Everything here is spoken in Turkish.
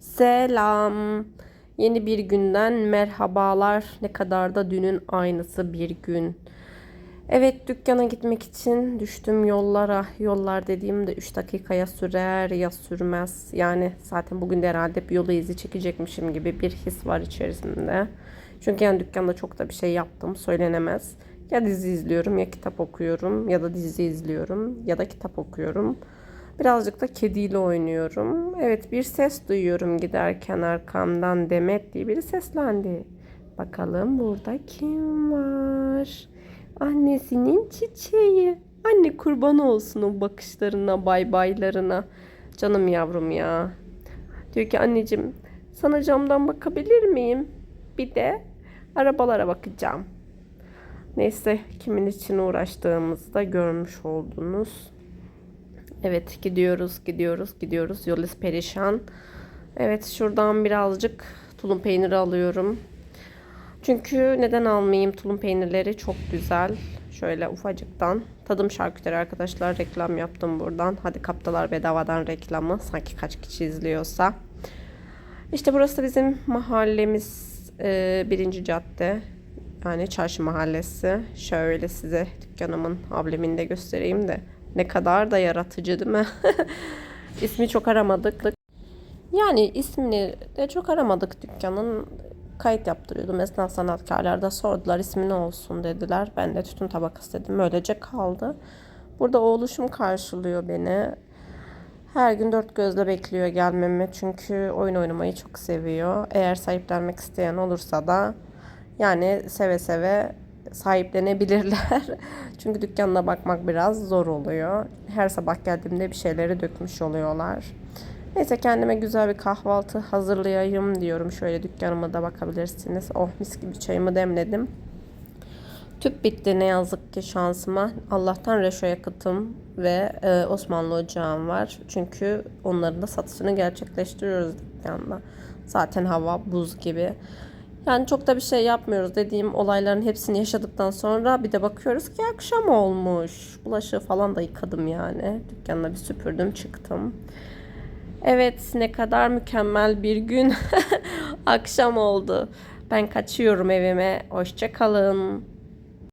Selam. Yeni bir günden merhabalar. Ne kadar da dünün aynısı bir gün. Evet dükkana gitmek için düştüm yollara. Yollar dediğimde 3 dakikaya sürer ya sürmez. Yani zaten bugün de herhalde hep yolu izi çekecekmişim gibi bir his var içerisinde. Çünkü yani dükkanda çok da bir şey yaptım söylenemez. Ya dizi izliyorum ya kitap okuyorum ya da dizi izliyorum ya da kitap okuyorum. Birazcık da kediyle oynuyorum. Evet bir ses duyuyorum giderken arkamdan Demet diye biri seslendi. Bakalım burada kim var? Annesinin çiçeği. Anne kurban olsun o bakışlarına, bay baylarına. Canım yavrum ya. Diyor ki anneciğim sana camdan bakabilir miyim? Bir de arabalara bakacağım. Neyse kimin için uğraştığımızı da görmüş oldunuz. Evet gidiyoruz gidiyoruz gidiyoruz. Yol perişan. Evet şuradan birazcık tulum peyniri alıyorum. Çünkü neden almayayım tulum peynirleri çok güzel. Şöyle ufacıktan. Tadım şarküteri arkadaşlar reklam yaptım buradan. Hadi kaptalar bedavadan reklamı. Sanki kaç kişi izliyorsa. İşte burası bizim mahallemiz. e, birinci cadde. Yani çarşı mahallesi. Şöyle size dükkanımın ablemini de göstereyim de. Ne kadar da yaratıcı değil mi? İsmi çok aramadık. Yani ismini de çok aramadık dükkanın. Kayıt yaptırıyordum. Esnaf sanatkarlar da sordular ismi ne olsun dediler. Ben de tütün tabakası dedim. Öylece kaldı. Burada oğluşum karşılıyor beni. Her gün dört gözle bekliyor gelmemi. Çünkü oyun oynamayı çok seviyor. Eğer sahiplenmek isteyen olursa da yani seve seve sahiplenebilirler. Çünkü dükkanına bakmak biraz zor oluyor. Her sabah geldiğimde bir şeyleri dökmüş oluyorlar. Neyse kendime güzel bir kahvaltı hazırlayayım diyorum. Şöyle dükkanıma da bakabilirsiniz. Oh mis gibi çayımı demledim. Tüp bitti ne yazık ki şansıma. Allah'tan reşo yakıtım ve e, Osmanlı ocağım var. Çünkü onların da satışını gerçekleştiriyoruz dükkanda. Zaten hava buz gibi. Yani çok da bir şey yapmıyoruz dediğim olayların hepsini yaşadıktan sonra bir de bakıyoruz ki akşam olmuş. Bulaşığı falan da yıkadım yani. Dükkanına bir süpürdüm çıktım. Evet ne kadar mükemmel bir gün. akşam oldu. Ben kaçıyorum evime. Hoşça kalın.